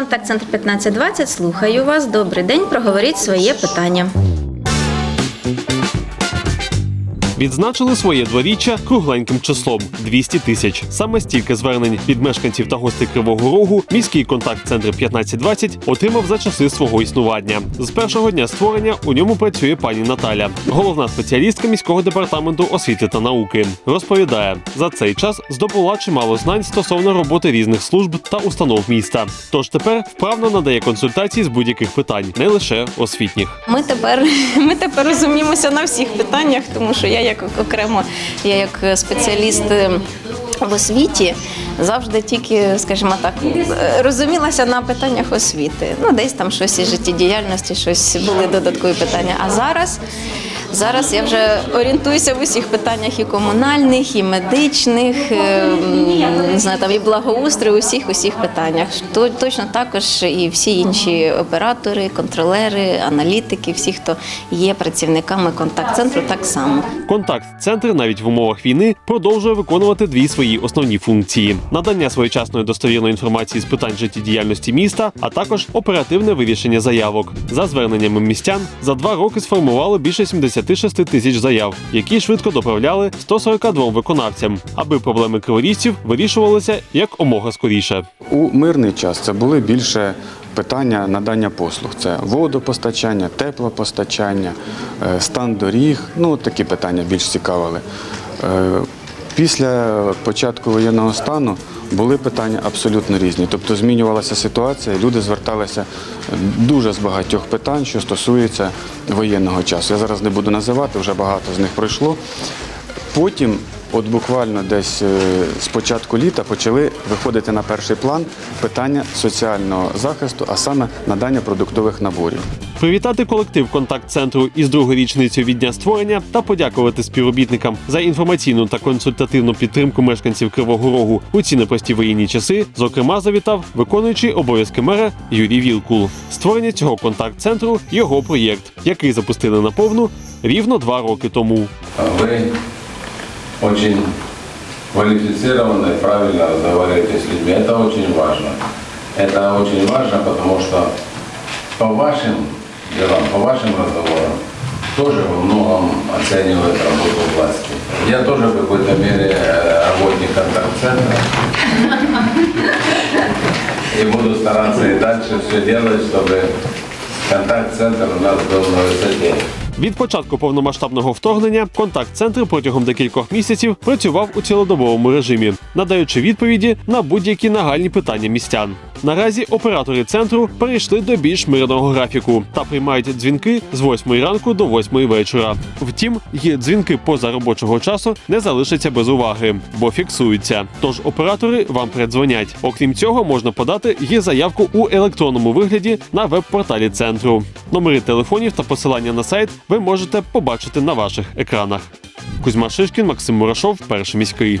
Контакт-центр 1520, слухаю вас. Добрий день, проговоріть своє питання. Відзначили своє дворіччя кругленьким числом 200 тисяч. Саме стільки звернень від мешканців та гостей Кривого Рогу міський контакт-центр 1520 отримав за часи свого існування. З першого дня створення у ньому працює пані Наталя, головна спеціалістка міського департаменту освіти та науки. Розповідає, за цей час здобула чимало знань стосовно роботи різних служб та установ міста. Тож тепер вправно надає консультації з будь-яких питань, не лише освітніх. Ми тепер, ми тепер розуміємося на всіх питаннях, тому що я як окремо, я як спеціаліст е, в освіті завжди тільки, скажімо так, е, розумілася на питаннях освіти. Ну, десь там щось із життєдіяльності, щось були додаткові питання. А зараз. Зараз я вже орієнтуюся в усіх питаннях і комунальних, і медичних, е, не знаю, там і благоустрою, усіх усіх питаннях. Точно також і всі інші оператори, контролери, аналітики, всі, хто є працівниками контакт-центру, так само. Контакт-центр навіть в умовах війни продовжує виконувати дві свої основні функції: надання своєчасної достовірної інформації з питань життєдіяльності міста, а також оперативне вирішення заявок. За зверненнями містян за два роки сформували більше 76 тисяч заяв, які швидко доправляли 142 виконавцям, аби проблеми криворіжців вирішувалися як омога скоріше. У мирний час це були більше питання надання послуг. Це водопостачання, теплопостачання, е, стан доріг. Ну, такі питання більш цікавили. Е, Після початку воєнного стану були питання абсолютно різні. Тобто змінювалася ситуація, люди зверталися дуже з багатьох питань, що стосується воєнного часу. Я зараз не буду називати, вже багато з них пройшло. Потім, от буквально десь е, з початку літа, почали виходити на перший план питання соціального захисту, а саме надання продуктових наборів. Привітати колектив контакт-центру із другою річницею від дня створення та подякувати співробітникам за інформаційну та консультативну підтримку мешканців Кривого Рогу у ці непрості воєнні часи. Зокрема, завітав виконуючий обов'язки мера Юрій Вілкул. Створення цього контакт-центру його проєкт, який запустили на повну рівно два роки тому. Вы очень квалифицированно и правильно разговариваете с людьми. Это очень важно. Это очень важно, потому что по вашим делам, по вашим разговорам тоже во многом оценивают работу власти. Я тоже в какой-то мере э, работник контакт-центра. И буду стараться и дальше все делать, чтобы контакт-центр у нас был на высоте. Від початку повномасштабного вторгнення контакт-центр протягом декількох місяців працював у цілодобовому режимі, надаючи відповіді на будь-які нагальні питання містян. Наразі оператори центру перейшли до більш мирного графіку та приймають дзвінки з 8 ранку до 8 вечора. Втім, є дзвінки поза робочого часу не залишаться без уваги, бо фіксуються. Тож оператори вам передзвонять. Окрім цього, можна подати є заявку у електронному вигляді на веб-порталі центру. Номери телефонів та посилання на сайт ви можете побачити на ваших екранах. Кузьма Шишкін, Максим Мурашов, перший міський.